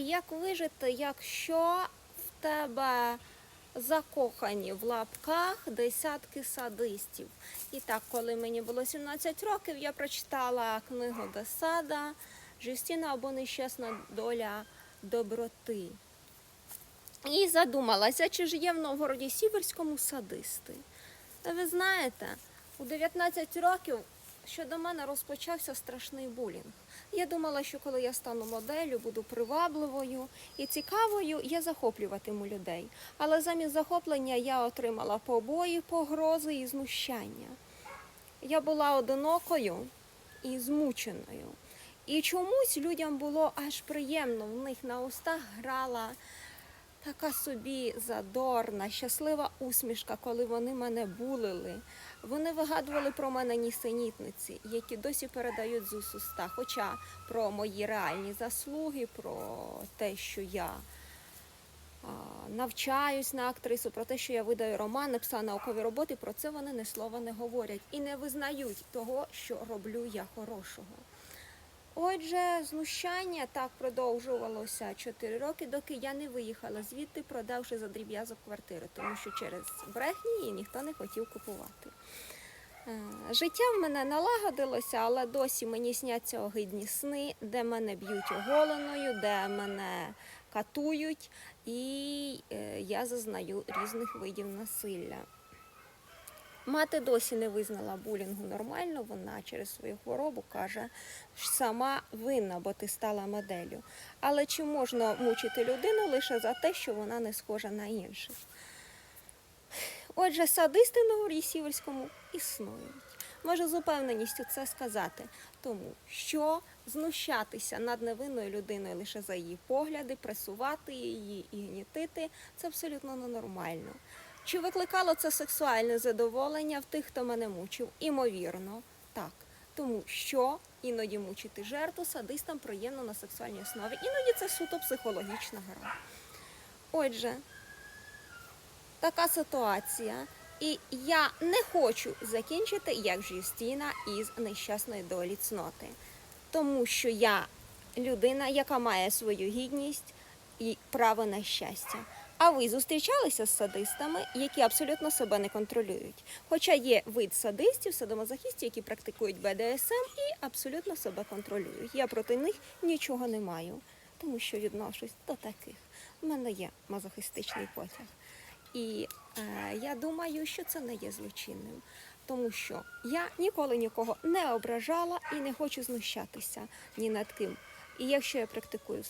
як вижити, якщо в тебе закохані в лапках десятки садистів. І так, коли мені було 17 років, я прочитала книгу Десада Жюстіна або нещасна доля доброти. І задумалася, чи ж є в Новгороді Сіверському садисти. Та ви знаєте, у 19 років щодо мене розпочався страшний булінг. Я думала, що коли я стану моделлю, буду привабливою і цікавою, я захоплюватиму людей. Але замість захоплення я отримала побої, погрози і знущання. Я була одинокою і змученою. І чомусь людям було аж приємно. В них на устах грала така собі задорна, щаслива усмішка, коли вони мене булили. Вони вигадували про мене нісенітниці, які досі передають з уст уста. Хоча про мої реальні заслуги, про те, що я а, навчаюсь на актрису, про те, що я видаю роман, написала наукові роботи, про це вони ні слова не говорять і не визнають того, що роблю я хорошого. Отже, знущання так продовжувалося 4 роки, доки я не виїхала звідти, продавши за дріб'язок квартири, тому що через брехні її ніхто не хотів купувати. Е, Життя в мене налагодилося, але досі мені сняться огидні сни, де мене б'ють оголеною, де мене катують, і е, я зазнаю різних видів насилля. Мати досі не визнала булінгу нормально. Вона через свою хворобу каже, що сама винна, бо ти стала моделлю. Але чи можна мучити людину лише за те, що вона не схожа на інших? Отже, садисти в Новгороді Сіверському існують. Можу з упевненістю це сказати, тому що знущатися над невинною людиною лише за її погляди, пресувати її і гнітити це абсолютно ненормально. Чи викликало це сексуальне задоволення в тих, хто мене мучив? Імовірно, так. Тому що іноді мучити жертву садистам приємно на сексуальній основі. Іноді це суто психологічна гра. Отже, така ситуація. І я не хочу закінчити як Жюстіна із нещасної долі цноти, тому що я людина, яка має свою гідність і право на щастя. А ви зустрічалися з садистами, які абсолютно себе не контролюють. Хоча є вид садистів, садомазохістів, які практикують БДСМ і абсолютно себе контролюють. Я проти них нічого не маю, тому що відношусь до таких. У мене є мазохістичний потяг. І е, я думаю, що це не є злочинним, тому що я ніколи нікого не ображала і не хочу знущатися ні над ким. І якщо я практикую